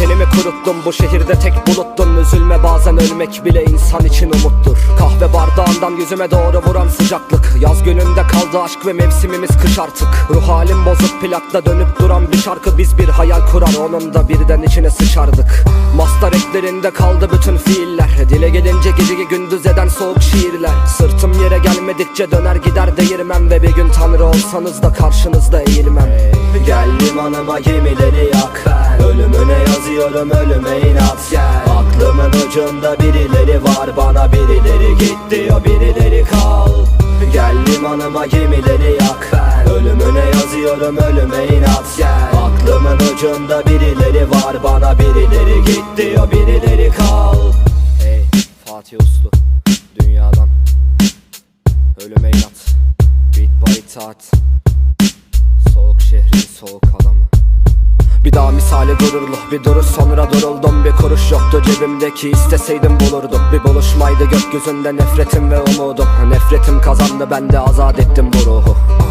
Tenimi kuruttum bu şehirde tek buluttun Üzülme bazen ölmek bile insan için umuttur. Kahve bardağından yüzüme doğru vuran sıcaklık. Yaz gününde kaldı aşk ve mevsimimiz kış artık. Ruh halim bozuk plakta dönüp duran bir şarkı. Biz bir hayal kurar onun da birden içine sıçardık Mastar eklerinde kaldı bütün fiiller. Dile gelince geceyi gündüz eden soğuk şiirler. Sırtım yere gelmedikçe döner gider değirmem. Ve bir gün tanrı olsanız da karşınızda eğilmem. Gel limanıma gemileri yak. Ben Ölümüne yazıyorum ölüme inat. Gel. Aklımın ucunda birileri var bana birileri git diyor birileri kal. Gel limanıma gemileri yak. Ben Ölümüne yazıyorum ölüme inat. Gel. Aklımın ucunda birileri var. Bana birileri git diyor birileri kal. Hey Fatih Uslu Dünyadan Ölüme inat. Beat by itaat Soğuk şehrin soğuk adamı. Bir daha misali gururlu bir duruş sonra duruldum. Bir kuruş yoktu cebimdeki isteseydim bulurdum. Bir buluşmaydı gökyüzünde nefretim ve umudum. Nefretim kazandı ben de azat ettim bu ruhu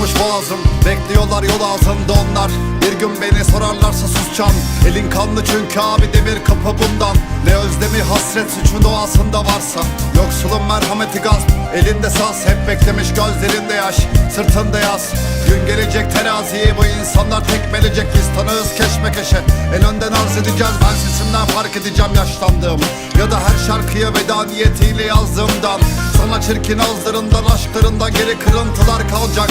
Kırılmış boğazım Bekliyorlar yol ağzında onlar. Bir gün beni sorarlarsa susacağım. Elin kanlı çünkü abi demir kapı bundan. Ne özlemi hasret suçun doğasında varsa. Yoksulun merhameti gaz Elinde saz. Hep beklemiş gözlerinde yaş Sırtında yaz. Gün gelecek teraziyi bu insanlar tekmelecek. Biz tanığız keşmekeşe. En önden arz edeceğiz ben sesimden fark edeceğim yaşlandığımı. Ya da her şarkıya veda niyetiyle yazdığımdan. Sana çirkin ağızlarından aşklarından geri kırıntılar kalacak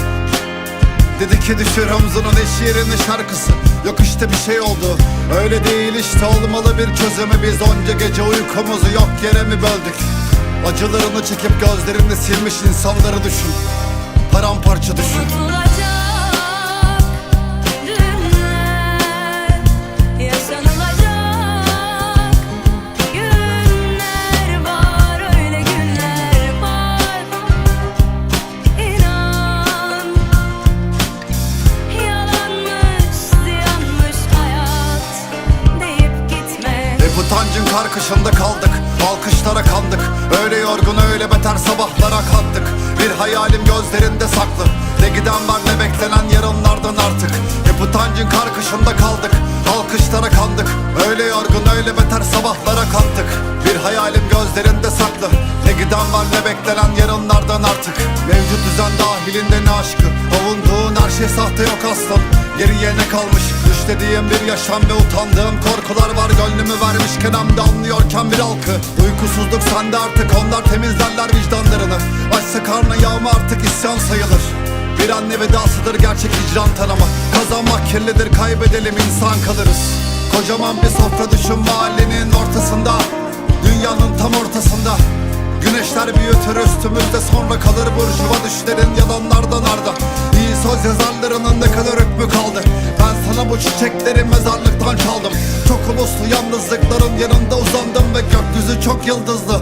Dedi ki düşür omzunun eş yerine şarkısı. Yok işte bir şey oldu. Öyle değil işte olmalı bir çözümü. Biz onca gece uykumuzu yok yere mi böldük? Acılarını çekip gözlerini silmiş insanları düşün. Paramparça düşün Utancın karkışında kaldık Alkışlara kandık. Öyle yorgun öyle beter sabahlara kattık. Bir hayalim gözlerinde saklı. Ne giden var ne beklenen yarınlardan artık Hep utancın karkışında kaldık. Alkışlara kandık. Öyle yorgun öyle beter sabahlara kattık. Bir hayalim gözlerinde saklı. Ne giden var ne beklenen yarınlardan artık. Mevcut düzen dahilinde ne aşkı? Avunduğun her şey sahte yok aslan Geriye ne kalmış? Düşlediğim bir yaşam ve utandığım korkular var. Gönlümü vermişken hem de anlıyorken bir halkı. Uykusuzluk sende artık. Onlar temizlerler vicdanlarını. Açsa karnı yağma artık isyan sayılır Bir anne vedasıdır gerçek hicran tanıma Kazanmak kirlidir kaybedelim insan kalırız. Kocaman bir sofra düşün mahallenin ortasında. Dünyanın tam ortasında. Güneşler büyütür üstümüzde sonra kalır burjuva düşlerin yalanlardan arda. İyi söz yazarlarının ne kadar hükmü kaldı. Ben sana bu çiçekleri mezarlıktan çaldım. Çok uluslu yalnızlıkların yanında uzandım ve gökyüzü çok yıldızlı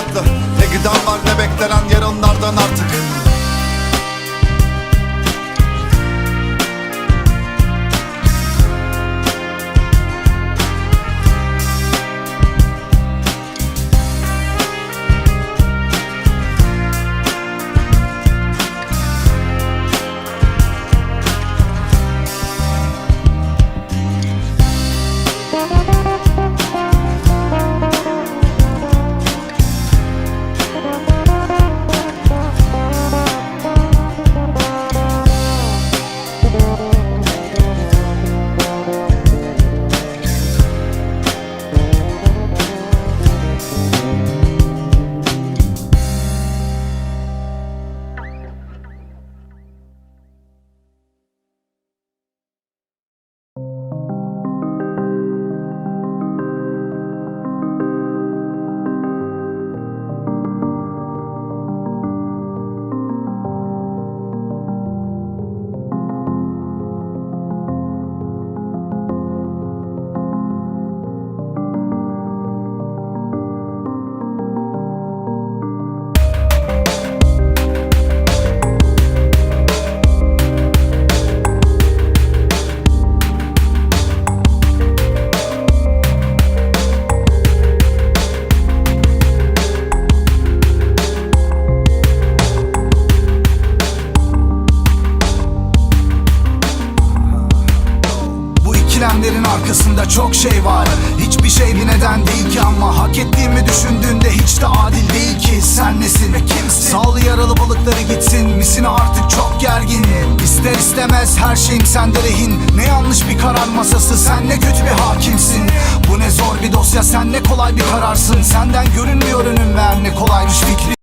arkasında çok şey var. Hiçbir şey bir neden değil ki ama Hak ettiğimi düşündüğünde hiç de adil değil ki. Sen nesin ve kimsin? Sağlı yaralı balıkları gitsin. Misine artık çok gergin? İster istemez her şeyim sende rehin. Ne yanlış bir karar masası Sen ne kötü bir hakimsin. Bu ne zor bir dosya Sen ne kolay bir kararsın. Senden görünmüyor önüm ver ne kolaymış fikri